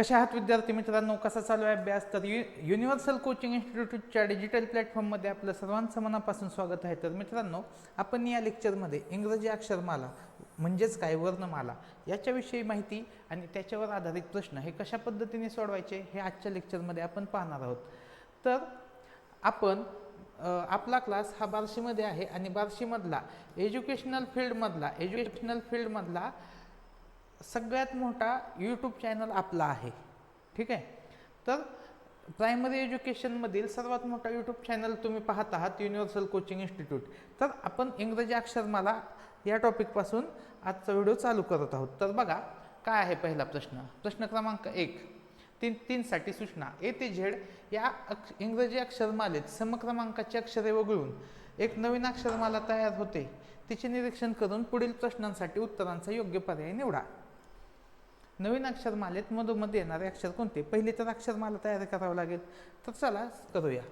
कशा आहात विद्यार्थी मित्रांनो? कसा चालू आहे अभ्यास? तर यु युनिव्हर्सल कोचिंग इन्स्टिट्यूटच्या डिजिटल प्लॅटफॉर्ममध्ये आपलं सर्वांचं मनापासून स्वागत आहे. तर मित्रांनो आपण या लेक्चरमध्ये इंग्रजी अक्षरमाला म्हणजेच काय वर्णमाला याच्याविषयी माहिती आणि त्याच्यावर आधारित प्रश्न हे कशा पद्धतीने सोडवायचे हे आजच्या लेक्चरमध्ये आपण पाहणार आहोत. तर आपण आपला क्लास हा बार्शीमध्ये आहे आणि बार्शीमधला एज्युकेशनल फील्डमधला एज्युकेशनल फील्डमधला सगळ्यात मोठा यूट्यूब चॅनल आपला आहे. ठीक आहे? तर प्रायमरी एज्युकेशनमधील सर्वात मोठा यूट्यूब चॅनल तुम्ही पाहत आहात युनिव्हर्सल कोचिंग इन्स्टिट्यूट तर आपण इंग्रजी अक्षरमाला या टॉपिकपासून आजचा व्हिडिओ चालू करत आहोत. तर बघा काय आहे पहिला प्रश्न? प्रश्न क्रमांक एक. तीन तीनसाठी सूचना. ए ते झेड या अक्ष इंग्रजी अक्षरमालेत समक्रमांकाची अक्षरे वगळून एक नवीन अक्षरमाला तयार होते. तिचे निरीक्षण करून पुढील प्रश्नांसाठी उत्तरांचा योग्य पर्याय निवडा. नवीन अक्षरमालेत मधोमध येणारे अक्षर कोणते? पहिले तर अक्षरमाला तयार करावं लागेल. तर चला करूया.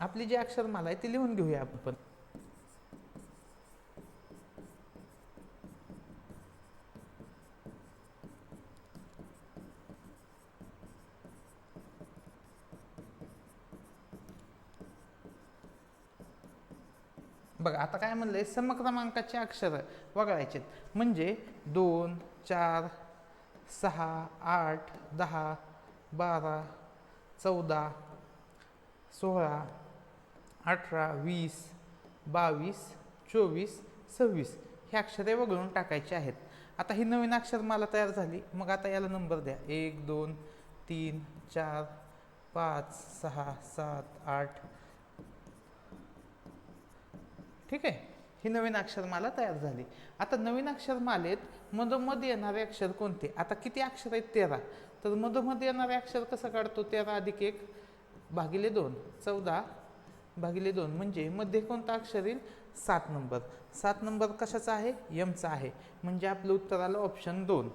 आपली जी अक्षरमाला आहे ती लिहून घेऊया आपण बघा आता काय म्हणलंय? समक्रमांकाचे अक्षर वगळायचे म्हणजे दोन चार सहा आठ दहा बारा चौदा सोळा अठरा वीस बावीस चोवीस सव्वीस हे अक्षरे वगळून टाकायचे आहेत. आता ही नवीन अक्षर मला तयार झाली. मग आता याला नंबर द्या. एक दोन तीन चार पाच सहा सात आठ. ठीक आहे? ही नवीन अक्षरमाला तयार झाली. आता नवीन अक्षरमालेत मधोमध येणारे अक्षर कोणते? आता किती अक्षर आहेत? तेरा. तर मधोमध येणारे अक्षर कसं काढतो? तेरा अधिक एक भागिले दोन. चौदा भागिले दोन. म्हणजे मध्ये कोणता अक्षर येईल? सात नंबर. सात नंबर कशाचा आहे? यमचा आहे. म्हणजे आपलं उत्तर आलं ऑप्शन दोन.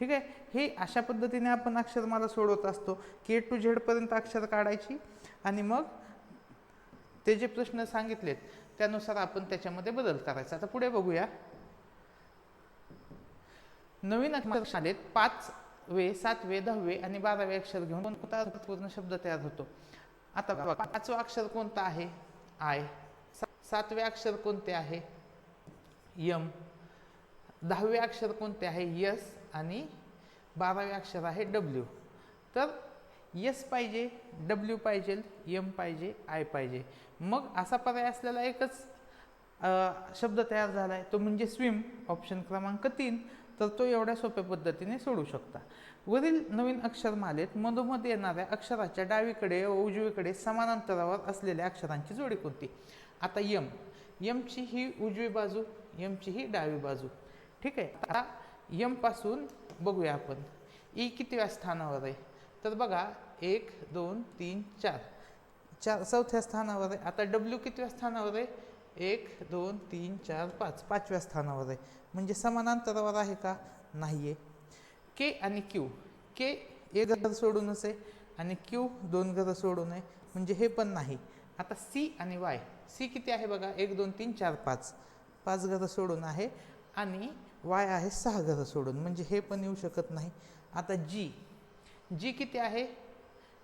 ठीक आहे? हे अशा पद्धतीने आपण अक्षरमाला सोडवत असतो. के टू झेडपर्यंत अक्षर काढायची. आणि मग ते जे प्रश्न सांगितलेत त्यानुसार आपण त्याच्यामध्ये बदल करायचा. आता पुढे बघूया. नवीन अक्षरशालेत पाच वे सातवे दहावे आणि बारावे अक्षर घेऊन कोणता अर्थपूर्ण शब्द तयार होतो? आता पाचवा अक्षर कोणता आहे? आय. सातवे अक्षर कोणते आहे? यम. दहावे अक्षर कोणते आहे? यस आणि बारावे अक्षर आहे डब्ल्यू. तर यस पाहिजे डब्ल्यू पाहिजे यम पाहिजे आय पाहिजे. मग असा पर्याय असलेला एकच शब्द तयार झाला आहे तो म्हणजे स्विम ऑप्शन क्रमांक तीन. तर तो एवढ्या सोप्या पद्धतीने सोडू शकता. वरील नवीन अक्षरमालेत मधोमध येणाऱ्या अक्षराच्या डावीकडे व उजवीकडे समान अंतरावर असलेल्या अक्षरांची जोडी कोणती? आता यम यमची ही उजवी बाजू यमची ही डावी बाजू. ठीक आहे. आता यमपासून बघूया आपण. ई कितव्या स्थानावर आहे? तर बघा एक दोन तीन चार. चार चौथ्या स्थानावर आहे. आता डब्ल्यू कितव्या स्थानावर आहे? एक दोन तीन चार पाच. पाचव्या स्थानावर आहे. म्हणजे समानांतरावर आहे का? नाही आहे के आणि क्यू के एक घर सोडूनच आहे आणि क्यू दोन घरं सोडून आहे. म्हणजे हे पण नाही. आता सी आणि वाय सी किती आहे बघा? एक दोन तीन चार पाच. पाच घरं सोडून आहे आणि वाय आहे सहा घरं सोडून. म्हणजे हे पण येऊ शकत नाही. आता जी जी किती आहे?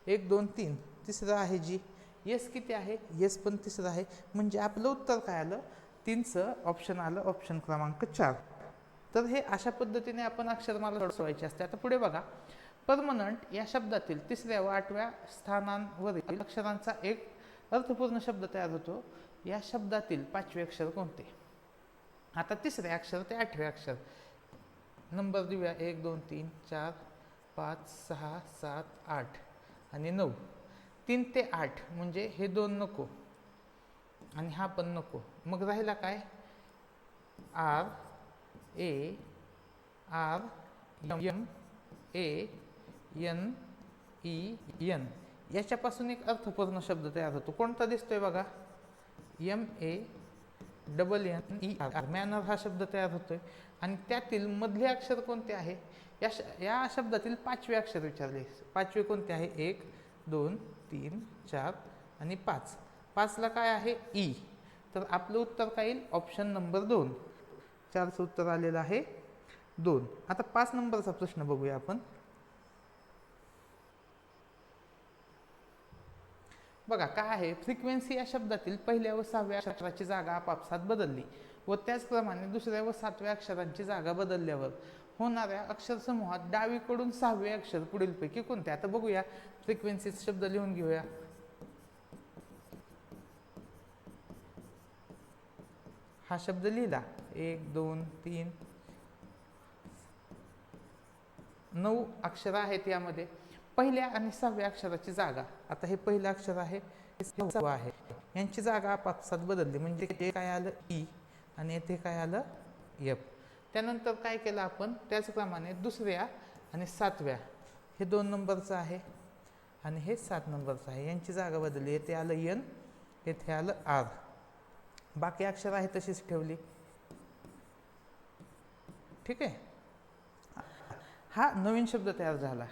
एक दोन तीन. तिसरं आहे जी. येस किती आहे? येस पण तिसरं आहे. म्हणजे आपलं उत्तर काय आलं? तीनचं ऑप्शन आलं ऑप्शन क्रमांक चार. तर हे अशा पद्धतीने आपण अक्षरमाला सोडवायचे असते. आता पुढे बघा. परमनंट या शब्दातील तिसऱ्या व आठव्या स्थानांवरील अक्षरांचा एक अर्थपूर्ण शब्द तयार होतो. या शब्दातील पाचवे अक्षर कोणते? आता तिसरे अक्षर ते आठवे अक्षर. नंबर देऊया एक दोन तीन चार. पाच सहा सात आठ आणि नऊ. तीन ते आठ म्हणजे हे दोन नको. आणि हा पण नको. मग राहिला काय? R A R M A N E N याच्यापासून एक अर्थपूर्ण शब्द तयार होतो. कोणता दिसतोय बघा? M A double N E R manner हा शब्द तयार होतोय. आणि त्यातील मधले अक्षर कोणते आहे? या श या शब्दातील पाचवे अक्षर विचारले. पाचवे कोणते आहे? एक दोन तीन चार आणि पाच. पाचला काय आहे? ई तर आपलं उत्तर काय येईल? ऑप्शन नंबर दोन. चारचं उत्तर आलेलं आहे दोन. आता पाच नंबरचा प्रश्न बघूया आपण. बघा काय आहे? फ्रिक्वेन्सी या शब्दातील पहिल्या व सहाव्या अक्षराची जागा आपापसात बदलली व त्याचप्रमाणे दुसऱ्या व सातव्या अक्षरांची जागा बदलल्यावर होणाऱ्या अक्षरसमूहात डावीकडून सहावे अक्षर पुढीलपैकी कोणते? आता बघूया. फ्रिक्वेन्सी शब्द लिहून घेऊया. हा शब्द लिहिला. एक दोन तीन नऊ अक्षर आहेत यामध्ये. पहिल्या आणि सहाव्या अक्षराची जागा. आता हे पहिलं अक्षर आहे हे आहे. यांची जागा आपापसात बदलली. म्हणजे ते काय आलं? ई आणि येथे काय आलं? यप त्यानंतर काय केलं आपण? त्याचप्रमाणे दुसऱ्या आणि सातव्या. हे दोन नंबरचं आहे आणि हे सात नंबरचं आहे. यांची जागा बदलली. येथे आलं यन येथे आलं आर बाकी अक्षर आहे तशीच ठेवली. ठीक आहे? हा नवीन शब्द तयार झाला.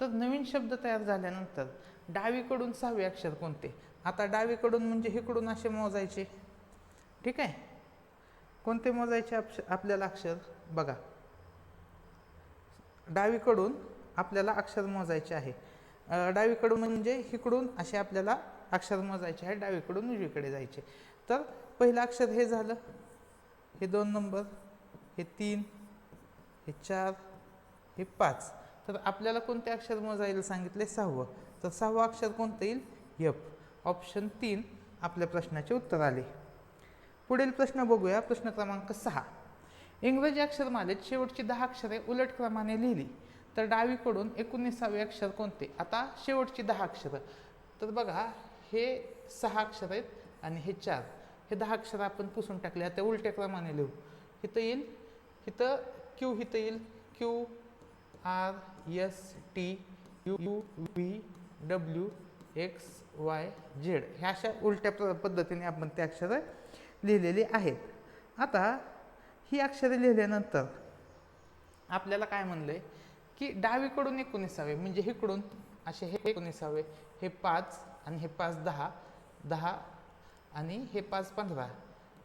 तर नवीन शब्द तयार झाल्यानंतर डावीकडून सहावे अक्षर कोणते? आता डावीकडून म्हणजे इकडून असे मोजायचे. ठीक आहे? कोणते मोजायचे अक्ष आपल्याला अक्षर? बघा. डावीकडून आपल्याला अक्षर मोजायचे आहे. डावीकडून म्हणजे इकडून असे आपल्याला अक्षर मोजायचे आहे. डावीकडून उजवीकडे जायचे. तर पहिलं अक्षर हे झालं. हे दोन नंबर. हे तीन. हे चार. हे पाच. तर आपल्याला कोणते अक्षर मोजायला सांगितले? सहावं. तर सहावं अक्षर कोणतं येईल? यप ऑप्शन तीन आपल्या प्रश्नाचे उत्तर आले. पुढील प्रश्न बघूया. प्रश्न क्रमांक सहा. इंग्रजी अक्षरमालेत शेवटची दहा अक्षरे उलट क्रमाने लिहिली. तर डावीकडून एकोणीसावे अक्षर कोणते? आता शेवटची दहा अक्षरं. तर बघा हे सहा अक्षर आहेत आणि हे चार. हे दहा अक्षरं आपण पुसून टाकले. आता उलट्या क्रमाने लिहू. इथं येईल. इथं क्यू इथं येईल. Q R S T U U V W X Y Z ह्या अशा उलट्या पद्धतीने आपण ते अक्षरं लिहिलेली आहेत. आता ही अक्षरे लिहिल्यानंतर आपल्याला काय म्हणलं आहे की डावीकडून एकोणीसावे म्हणजे इकडून असे हे एकोणीसावे हे पाच आणि हे पाच दहा दहा आणि हे पाच पंधरा.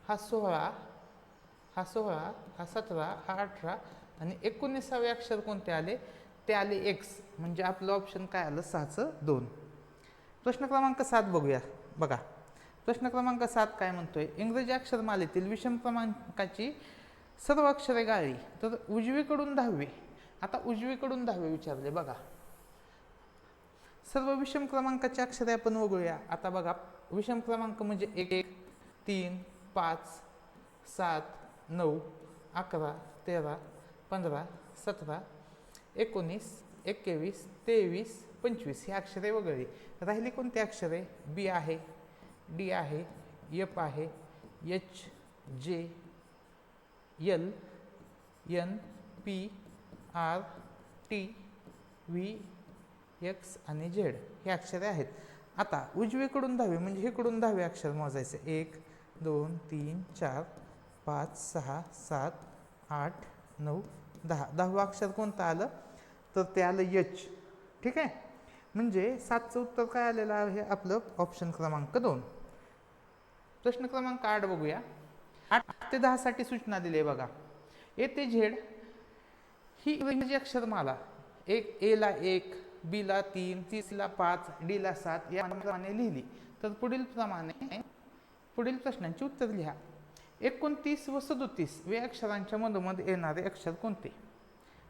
हा सोळा हा सोळा हा सतरा हा अठरा आणि एकोणीसावे अक्षर कोणते आले? ते आले एक्स म्हणजे आपलं ऑप्शन काय आलं? सहाचं दोन. प्रश्न क्रमांक सात बघूया. बघा. प्रश्न क्रमांक सात काय म्हणतोय? इंग्रजी अक्षरमालेतील विषम क्रमांकाची सर्व अक्षरे गाळी तर उजवीकडून दहावी. आता उजवीकडून दहावी विचारले. बघा. सर्व विषम क्रमांकाची अक्षरे आपण वगळूया. आता बघा. विषम क्रमांक म्हणजे एक एक तीन पाच सात नऊ अकरा तेरा पंधरा सतरा एकोणीस एकवीस तेवीस पंचवीस ही अक्षरे वगळली राहिली कोणती अक्षरे? बी आहे डी आहे यप आहे H J L N P R T V X आणि झेड ही अक्षरे आहेत. आता उजवीकडून दहावी म्हणजे इकडून दहावे अक्षर मोजायचे. एक दोन तीन चार पाच सहा सात आठ नऊ दहा. दहावं अक्षर कोणतं आलं? तर ते आलं यच. ठीक आहे? म्हणजे सातचं उत्तर काय आलेलं आहे आपलं? ऑप्शन क्रमांक दोन. प्रश्न क्रमांक आठ बघूया. आठ ते दहासाठी सूचना दिली आहे बघा. येथे झेड ही इंग्रजी अक्षरमाला. एक एला एक बीला तीन तीसला पाच डीला सात याप्रमाणे लिहिली. तर पुढील प्रमाणे पुढील प्रश्नांची उत्तर लिहा. एकोणतीस व सदोतीस वे अक्षरांच्या मधोमध येणारे अक्षर कोणते?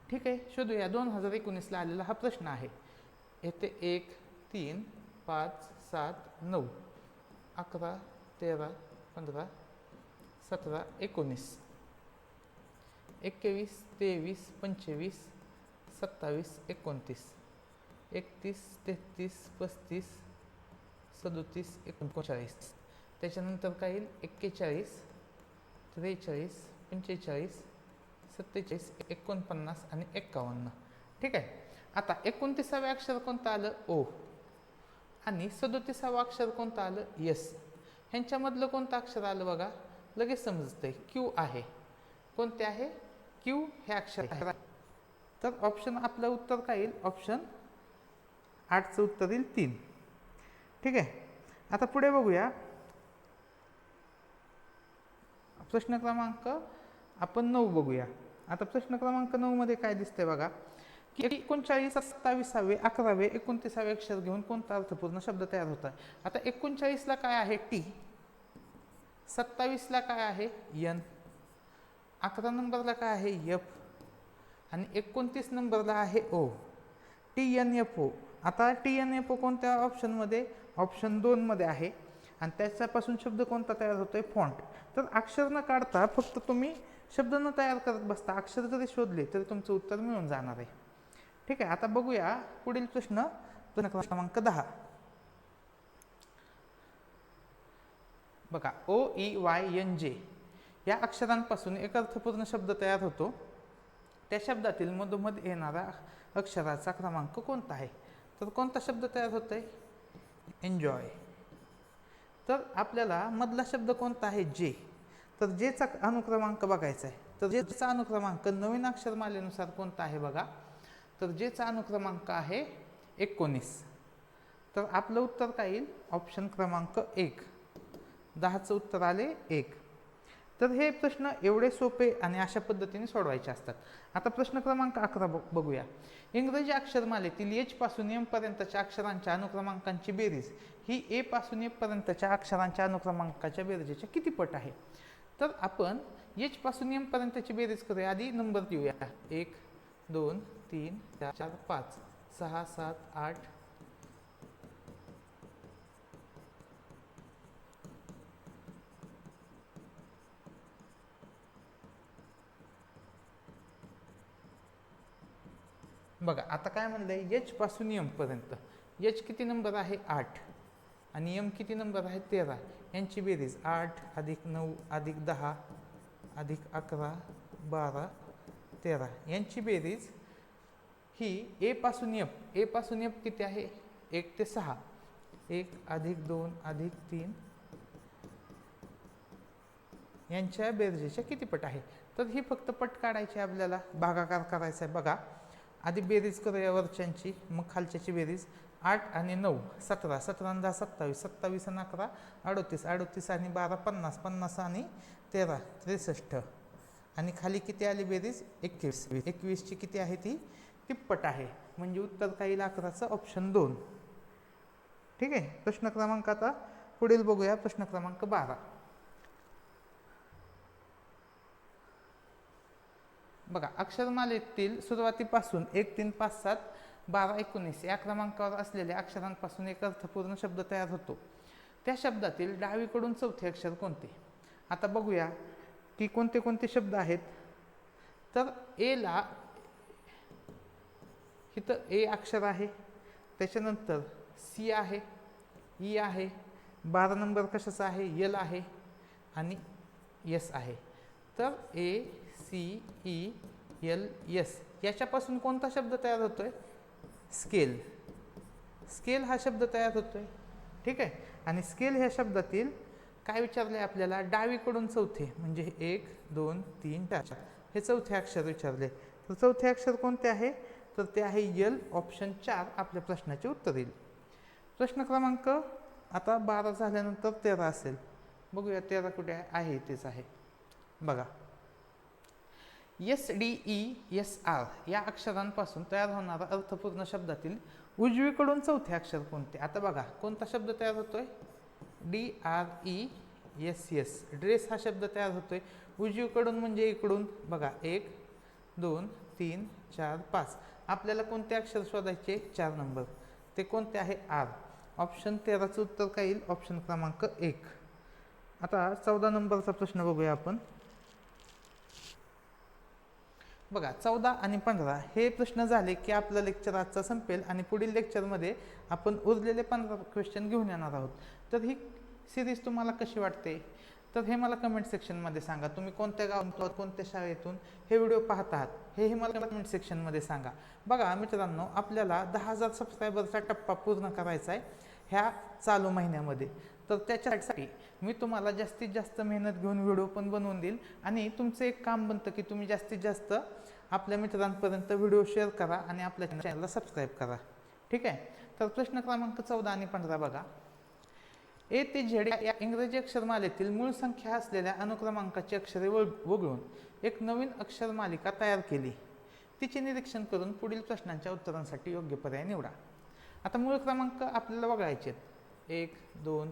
ठीक आहे शोधूया. दोन हजार एकोणीसला आलेला हा प्रश्न आहे. येथे एक तीन पाच सात नऊ. अकरा तेरा पंधरा सतरा एकोणीस. एकवीस तेवीस पंचवीस सत्तावीस एकोणतीस. एकतीस तेहतीस पस्तीस सदोतीस एकोणचाळीस. त्याच्यानंतर काय येईल? एक्केचाळीस त्रेचाळीस पंचेचाळीस सत्तेचाळीस एकोणपन्नास आणि एक्कावन्न ठीक आहे? आता एकोणतीसावे अक्षर कोणतं आलं? ओ. आणि सदोतीसावं अक्षर कोणतं आलं? यस. ह्यांच्यामधलं कोणतं अक्षर आलं बघा? लगेच समजतंय. क्यू आहे. कोणते आहे? क्यू हे अक्षर आहे. तर ऑप्शन आपलं उत्तर काय येईल? ऑप्शन आठचं उत्तर येईल तीन. ठीक आहे? आता पुढे बघूया. प्रश्न क्रमांक आपण नऊ बघूया. आता प्रश्न क्रमांक नऊमध्ये काय दिसते बघा? की एकोणचाळीस सत्तावीसावे अकरावे एकोणतीसावे अक्षर घेऊन कोणता अर्थपूर्ण शब्द तयार होता आता एकोणचाळीसला काय आहे? टी. सत्तावीसला काय आहे? यन अकरा नंबरला काय आहे? यफ आणि एकोणतीस नंबरला आहे O. T N F O. आता टी एन एफ ओ कोणत्या ऑप्शनमध्ये ऑप्शन दोनमध्ये आहे. आणि त्याच्यापासून शब्द कोणता तयार होतोय? फॉन्ट तर अक्षर न काढता फक्त तुम्ही शब्द न तयार करत बसता अक्षर जरी शोधले तरी तुमचं उत्तर मिळून जाणार आहे. ठीक आहे आता बघूया पुढील प्रश्न प्रश्न क्रमांक दहा. बघा ओ ई वाय एन जे या अक्षरांपासून एक अर्थपूर्ण शब्द तयार होतो. त्या शब्दातील मधोमध येणारा अक्षराचा क्रमांक कोणता आहे? तर कोणता शब्द तयार होतोय? एन्जॉय तर आपल्याला मधला शब्द कोणता आहे? जे. तर जेचा अनुक्रमांक बघायचा आहे. तर जेचा अनुक्रमांक नवीन अक्षरमालेनुसार कोणता आहे बघा? तर जेचा अनुक्रमांक आहे एकोणीस. तर आपलं उत्तर काय येईल? ऑप्शन क्रमांक एक. दहाचं उत्तर आले एक. तर हे प्रश्न एवढे सोपे आणि अशा पद्धतीने सोडवायचे असतात. आता प्रश्न क्रमांक अकरा बघूया. इंग्रजी अक्षरमालेतील एच पासून एम पर्यंतच्या अक्षरांच्या अनुक्रमांकांची बेरीज. ही ए पासून ए पर्यंतच्या अक्षरांच्या अनुक्रमांकाच्या बेरजेच्या किती पट आहे? तर आपण एच पासून एम पर्यंतची बेरीज करूया. आधी नंबर देऊया. एक दोन तीन चार पाच सहा सात आठ बघा आता काय म्हणलं एच पासून यमपर्यंत एच किती नंबर आहे? आठ. आणि यम किती नंबर आहे? तेरा. यांची बेरीज आठ अधिक नऊ अधिक दहा अधिक अकरा बारा तेरा. यांची बेरीज ही एपासून पासून एफ ए एफ किती आहे? एक ते सहा. एक अधिक दोन अधिक तीन. यांच्या बेरजेच्या किती पट आहे? तर ही फक्त पट काढायची आपल्याला. भागाकार करायचा आहे. बघा आधी बेरीज करूया वरच्यांची मग खालच्याची बेरीज. आठ आणि नऊ सतरा सतरा दहा सत्तावीस सत्तावीस आणि अकरा अडोतीस अडोतीस आणि बारा पन्नास पन्नास आणि तेरा त्रेसष्ट. आणि खाली किती आली बेरीज? एकवीस. एकवीसची किती आहे ती? तिप्पट आहे. म्हणजे उत्तर काय येईल अकराचं ऑप्शन दोन. ठीक आहे? प्रश्न क्रमांक आता पुढील बघूया. प्रश्न क्रमांक बारा. बघा अक्षरमालेतील सुरुवातीपासून एक तीन पाच सात बारा एकोणीस या क्रमांकावर असलेल्या अक्षरांपासून एक अर्थपूर्ण शब्द तयार होतो. त्या शब्दातील डावीकडून चौथे अक्षर कोणते? आता बघूया की कोणते कोणते शब्द आहेत. तर एला इथं ए अक्षर आहे त्याच्यानंतर सी आहे ई आहे बारा नंबर कशाचा आहे? यल आहे आणि यस आहे. तर A C E L S याच्यापासून कोणता शब्द तयार होतो आहे स्केल. स्केल हा शब्द तयार होतो आहे ठीक आहे? आणि स्केल ह्या शब्दातील काय विचारले आपल्याला? डावीकडून चौथे म्हणजे एक दोन तीन चार. हे चौथे अक्षर विचारले. तर चौथे अक्षर कोणते आहे? तर ते आहे यल ऑप्शन चार आपल्या प्रश्नाचे उत्तर येईल. प्रश्न क्रमांक आता बारा झाल्यानंतर तेरा असेल. बघूया तेरा कुठे आहे तेच आहे. बघा. S D E S R या अक्षरांपासून तयार होणारा अर्थपूर्ण शब्दातील उजवीकडून चौथे अक्षर कोणते? आता बघा कोणता शब्द तयार होतोय? D R E S S. Dress हा शब्द तयार होतोय. उजवीकडून म्हणजे इकडून बघा एक दोन तीन चार पाच. आपल्याला कोणते अक्षर शोधायचे? चार नंबर. ते कोणते आहे? आर. ऑप्शन तेराचं उत्तर काय येईल? ऑप्शन क्रमांक एक. आता चौदा नंबरचा प्रश्न बघूया आपण. बघा चौदा आणि पंधरा हे प्रश्न झाले की आपलं लेक्चर आजचा संपेल आणि पुढील लेक्चरमध्ये आपण उरलेले पंधरा क्वेश्चन घेऊन येणार आहोत. तर ही सिरीज तुम्हाला कशी वाटते? तर हे मला कमेंट सेक्शनमध्ये सांगा. तुम्ही कोणत्या गावातून कोणत्या शाळेतून हे व्हिडिओ पाहत आहात? हेही मला कमेंट सेक्शनमध्ये सांगा. बघा मित्रांनो आपल्याला दहा हजार सबस्क्रायबरचा टप्पा पूर्ण करायचा आहे ह्या चालू महिन्यामध्ये. तर त्याच्यासाठी मी तुम्हाला जास्तीत जास्त मेहनत घेऊन व्हिडिओ पण बनवून देईल. आणि तुमचं एक काम बनतं की तुम्ही जास्तीत जास्त आपल्या मित्रांपर्यंत व्हिडिओ शेअर करा आणि आपल्या चॅनलला सबस्क्राईब करा. ठीक आहे? तर प्रश्न क्रमांक चौदा आणि पंधरा बघा. ए ते झेड या इंग्रजी अक्षरमालेतील मूळ संख्या असलेल्या अनुक्रमांकाची अक्षरे वळ- वगळून एक नवीन अक्षरमालिका तयार केली. तिचे निरीक्षण करून पुढील प्रश्नांच्या उत्तरांसाठी योग्य पर्याय निवडा. आता मूळ क्रमांक आपल्याला बघायचे आहेत एक दोन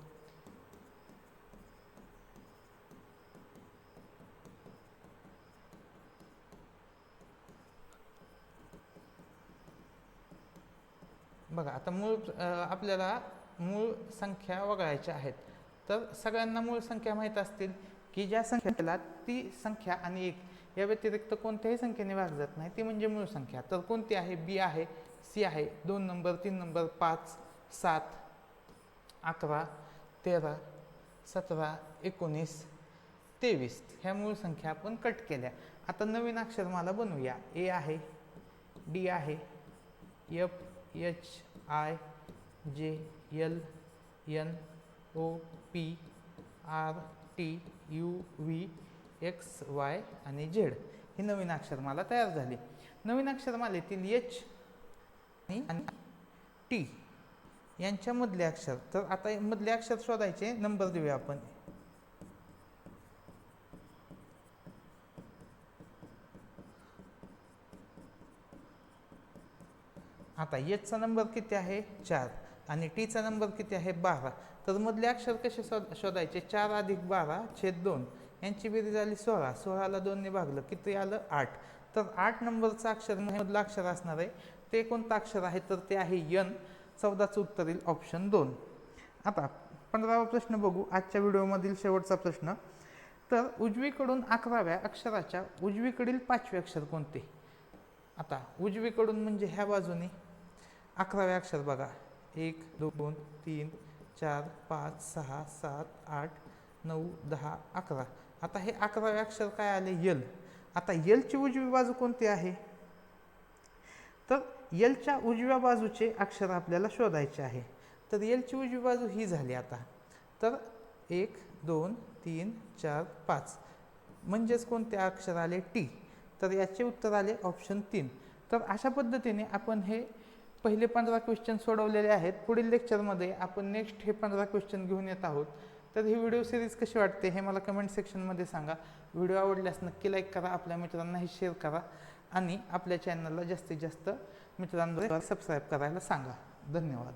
बघा आता मूळ आपल्याला मूळ संख्या वगळायच्या आहेत. तर सगळ्यांना मूळ संख्या माहीत असतील की ज्या संख्येला ती संख्या आणि एक या व्यतिरिक्त कोणत्याही संख्येने भाग जात नाही ती म्हणजे मूळ संख्या. तर कोणती आहे? बी आहे सी आहे दोन नंबर तीन नंबर पाच सात अकरा तेरा सतरा एकोणीस तेवीस. ह्या मूळ संख्या आपण कट केल्या. आता नवीन अक्षरमाला बनवूया. ए आहे डी आहे F H I J L N O P R T U V X Y आणि झेड ही नवीन अक्षरमाला तयार झाली. नवीन अक्षरमालेतील एच आणि टी यांच्यामधले अक्षर. तर आता मधले अक्षर शोधायचे नंबर देऊया आपण. आता एचचा नंबर किती आहे? चार. आणि टीचा नंबर किती आहे? बारा. तर मधले अक्षर कसे शोध शोधायचे? चार अधिक बारा छेद दोन. यांची बेरीज झाली सोळा. सोळाला दोनने भागलं. किती आलं? आठ. तर आठ नंबरचं अक्षर मधलं अक्षर असणार आहे. ते कोणतं अक्षर आहे? तर ते आहे यन चौदाचं उत्तर येईल ऑप्शन दोन. आता पंधरावा प्रश्न बघू. आजच्या व्हिडिओमधील शेवटचा प्रश्न. तर उजवीकडून अकराव्या अक्षराच्या उजवीकडील पाचवे अक्षर कोणते? आता उजवीकडून म्हणजे ह्या बाजूने. अकरावे अक्षर बघा. एक दोन तीन चार पाच सहा सात आठ नऊ दहा अकरा. आता हे अकरावे अक्षर काय आले? यल. आता यलची उजवी बाजू कोणती आहे? तर यलच्या उजव्या बाजूचे अक्षर आपल्याला शोधायचे आहे. तर यलची उजवी बाजू ही झाली आता. तर एक दोन तीन चार पाच. म्हणजेच कोणते अक्षर आले? टी. तर याचे उत्तर आले ऑप्शन तीन. तर अशा पद्धतीने आपण हे पहिले पंधरा क्वेश्चन सोडवलेले आहेत. पुढील लेक्चरमध्ये आपण नेक्स्ट हे पंधरा क्वेश्चन घेऊन येत आहोत. तर ही व्हिडिओ सिरीज कशी वाटते हे मला कमेंट सेक्शनमध्ये सांगा. व्हिडिओ आवडल्यास नक्की लाईक करा. आपल्या मित्रांनाही शेअर करा. आणि आपल्या चॅनलला जास्तीत जास्त मित्रांद्वारे सबस्क्राईब करायला सांगा. धन्यवाद.